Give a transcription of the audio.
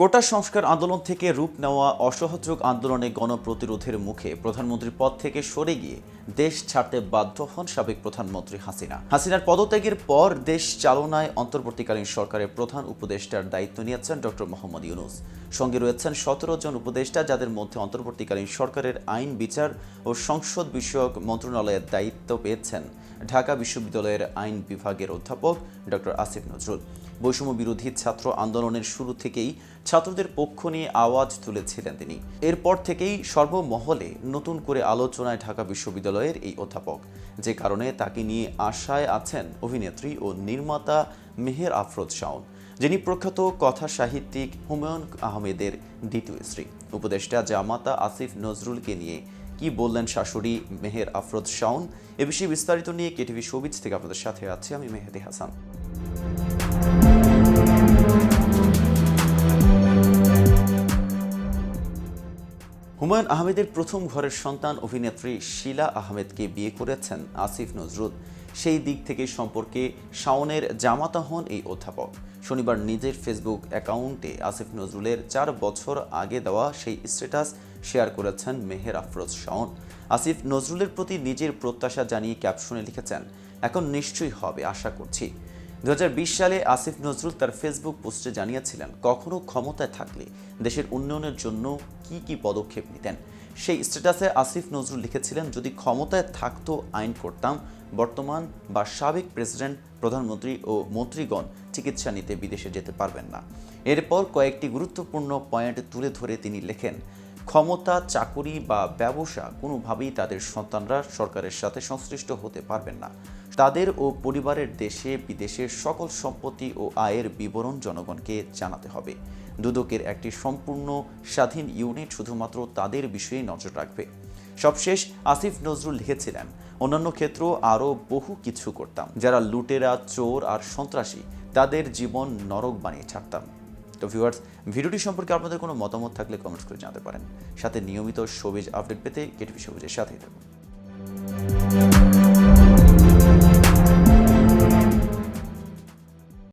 কোটা সংস্কার আন্দোলন থেকে রূপ নেওয়া অসহযোগ আন্দোলনে গণপ্রতিরোধের মুখে প্রধানমন্ত্রীর পদ থেকে সরে গিয়ে দেশ ছাড়তে বাধ্য হন সাবেক প্রধানমন্ত্রী হাসিনা। হাসিনার পদত্যাগের পর দেশ চালনায় অন্তর্বর্তীকালীন সরকারের প্রধান উপদেষ্টার দায়িত্ব নিয়েছেন ডক্টর মোহাম্মদ ইউনুস। সঙ্গে রয়েছেন সতেরো জন উপদেষ্টা যাদের মধ্যে অন্তর্বর্তীকালীন সরকারের আইন বিচার ও সংসদ বিষয়ক মন্ত্রণালয়ের দায়িত্ব পেয়েছেন ঢাকা বিশ্ববিদ্যালয়ের আইন বিভাগের অধ্যাপক ডক্টর আসিফ নজরুল। বৈষম্য বিরোধী ছাত্র আন্দোলনের শুরু থেকেই ছাত্রদের পক্ষ নিয়ে আওয়াজ তুলেছিলেন তিনি। এরপর থেকেই সর্বমহলে নতুন করে আলোচনায় ঢাকা বিশ্ববিদ্যালয়ের এই অধ্যাপক, যে কারণে তাকে নিয়ে আশায় আছেন অভিনেত্রী ও নির্মাতা মেহের আফরোজ শাওন, যিনি প্রখ্যাত কথা সাহিত্যিক হুমায়ুন আহমেদের দ্বিতীয় স্ত্রী। উপদেষ্টা জামাতা আসিফ নজরুলকে নিয়ে কি বললেন শাশুড়ি মেহের আফরোজ শাওন, এ বিষয়ে বিস্তারিত নিয়ে কেটিভি শোবিজ থেকে আপনাদের সাথে আছি আমি মেহেদি হাসান। হুমায়ুন আহমেদের প্রথম ঘরের সন্তান অভিনেত্রী শিলা আহমেদকে বিয়ে করেছেন আসিফ নজরুল। সেই দিক থেকে সম্পর্কে শাওনের জামাতা হন এই অধ্যাপক। শনিবার নিজের ফেসবুক অ্যাকাউন্টে আসিফ নজরুলের চার বছর আগে দেওয়া সেই স্ট্যাটাস শেয়ার করেছেন মেহের আফরোজ শাওন। আসিফ নজরুলের প্রতি নিজের প্রত্যাশা জানিয়ে ক্যাপশনে লিখেছেন, এখন নিশ্চয়ই হবে, আশা করছি। দু হাজার বিশ সালে আসিফ নজরুল তার ফেসবুক পোস্টে জানিয়েছিলেন, কখনো ক্ষমতায় থাকলে দেশের উন্নয়নের জন্য কি কি পদক্ষেপ নিতেন? সেই স্ট্যাটাসে আসিফ নজরুল লিখেছিলেন, যদি ক্ষমতায় থাকতো, আইন করতাম, বর্তমান বা সাবেক প্রেসিডেন্ট, প্রধানমন্ত্রী ও মন্ত্রীগণ চিকিৎসা নিতে বিদেশে যেতে পারবেন না। এরপর কয়েকটি গুরুত্বপূর্ণ পয়েন্ট তুলে ধরে তিনি লেখেন, ক্ষমতা, চাকুরি বা ব্যবসা কোনোভাবেই তাদের সন্তানরা সরকারের সাথে সংশ্লিষ্ট হতে পারবেন না। তাদের ও পরিবারের দেশে বিদেশের সকল সম্পত্তি ও আয়ের বিবরণ জনগণকে জানাতে হবে। দুদকের একটি সম্পূর্ণ স্বাধীন ইউনিট শুধুমাত্র তাদের বিষয়ে নজর রাখবে। সবশেষ আসিফ নজরুল লিখেছিলেন, অন্যান্য ক্ষেত্র আরও বহু কিছু করতাম। যারা লুটেরা, চোর আর সন্ত্রাসী, তাদের জীবন নরক বানিয়ে ছাড়তাম। তো ভিউয়ার্স ভিডিওটি সম্পর্কে আপনাদের কোনো মতামত থাকলে কমেন্টস করে জানাতে পারেন। সাথে নিয়মিত সবিজ আপডেট পেতে কেটিভি সবুজের সাথেই থাকুন।